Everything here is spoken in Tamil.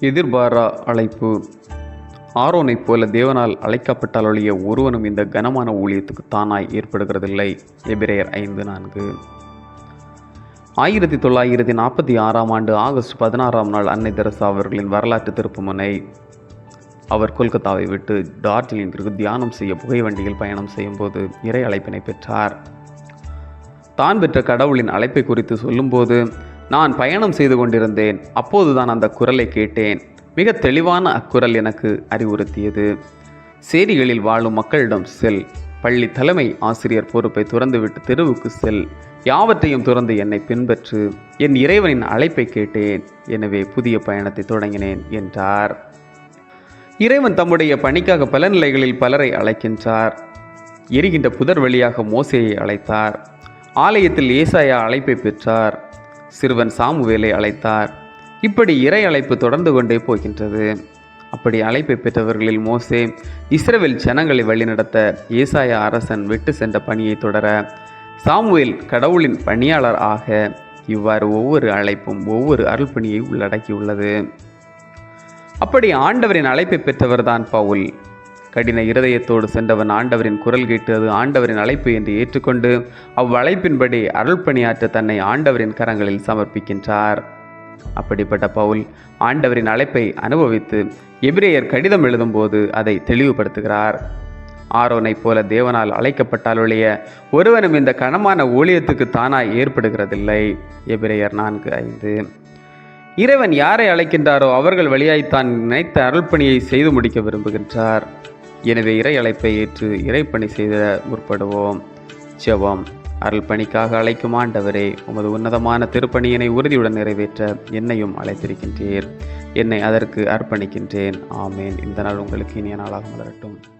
எதிர்பாரா அழைப்பு. ஆரோனைப் போல தேவனால் அழைக்கப்பட்டால் ஒழிய ஒருவனும் இந்த கனமான ஊழியத்துக்கு தானாய் ஏற்படுகிறதில்லை. எபிரேயர் ஐந்து நான்கு. ஆயிரத்தி தொள்ளாயிரத்தி நாற்பத்தி ஆறாம் ஆண்டு ஆகஸ்ட் பதினாறாம் நாள் அன்னை தெரசா அவர்களின் வரலாற்று திருப்புமுனை அவர் கொல்கத்தாவை விட்டு டார்ஜிலிங்கிற்கு தியானம் செய்ய புகை வண்டியில் பயணம் செய்யும்போது இறை அழைப்பினை பெற்றார். தான் பெற்ற கடவுளின் அழைப்பை குறித்து சொல்லும்போது நான் பயணம் செய்து கொண்டிருந்தேன். அப்போதுதான் அந்த குரலை கேட்டேன். மிக தெளிவான அக்குரல் எனக்கு அறிவுறுத்தியது. சேரிகளில் வாழும் மக்களிடம் செல். பள்ளி தலைமை ஆசிரியர் பொறுப்பை துறந்துவிட்டு தெருவுக்கு செல். யாவற்றையும் துறந்து என்னை பின்பற்று. என் இறைவனின் அழைப்பை கேட்டேன். எனவே புதிய பயணத்தை தொடங்கினேன் என்றார். இறைவன் தம்முடைய பணிக்காக பல நிலைகளில் பலரை அழைக்கின்றார். எரிகின்ற புதர் வழியாக மோசையை அழைத்தார். ஆலயத்தில் ஏசாயா அழைப்பை பெற்றார். சிறுவன் சாமுவேலை அழைத்தார். இப்படி இறை அழைப்பு தொடர்ந்து கொண்டே போகின்றது. அப்படி அழைப்பை பெற்றவர்களில் மோசே இஸ்ரேல் ஜனங்களை வழிநடத்த ஏசாய அரசன் விட்டு சென்ற பணியை தொடர சாமுவேல் கடவுளின் பணியாளர் ஆக இவ்வாறு ஒவ்வொரு அழைப்பும் ஒவ்வொரு அருள்பணியை உள்ளடக்கியுள்ளது. அப்படி ஆண்டவரின் அழைப்பை பெற்றவர்தான் பவுல். கடின இருதயத்தோடு சென்றவன் ஆண்டவரின் குரல் கேட்டு அது ஆண்டவரின் அழைப்பு என்று ஏற்றுக்கொண்டு அவ்வழைப்பின்படி அருள்பணியாற்ற தன்னை ஆண்டவரின் கரங்களில் சமர்ப்பிக்கின்றார். அப்படிப்பட்ட பவுல் ஆண்டவரின் அழைப்பை அனுபவித்து எபிரேயர் கடிதம் எழுதும்போது அதை தெளிவுபடுத்துகிறார். ஆரோனைப் போல தேவனால் அழைக்கப்பட்டாலொழிய ஒருவனும் இந்த கனமான ஊழியத்துக்கு தானாய் ஏற்படுகிறதில்லை. எபிரேயர் நான்கு ஐந்து. இறைவன் யாரை அழைக்கின்றாரோ அவர்கள் வழியாய்த்தான் நினைத்த அருள்பணியை செய்து முடிக்க விரும்புகின்றார். எனவே இறை அழைப்பை ஏற்று இறைப்பணி செய்த முற்படுவோம். ஜெபம். அருள்பணிக்காக அழைக்கும் ஆண்டவரே உமது உன்னதமான திருப்பணியினை உறுதியுடன் நிறைவேற்ற என்னையும் அழைத்திருக்கின்றீர். என்னை அதற்கு அர்ப்பணிக்கின்றேன். ஆமேன். இந்த நாள் உங்களுக்கு இனிய நாளாக மலரட்டும்.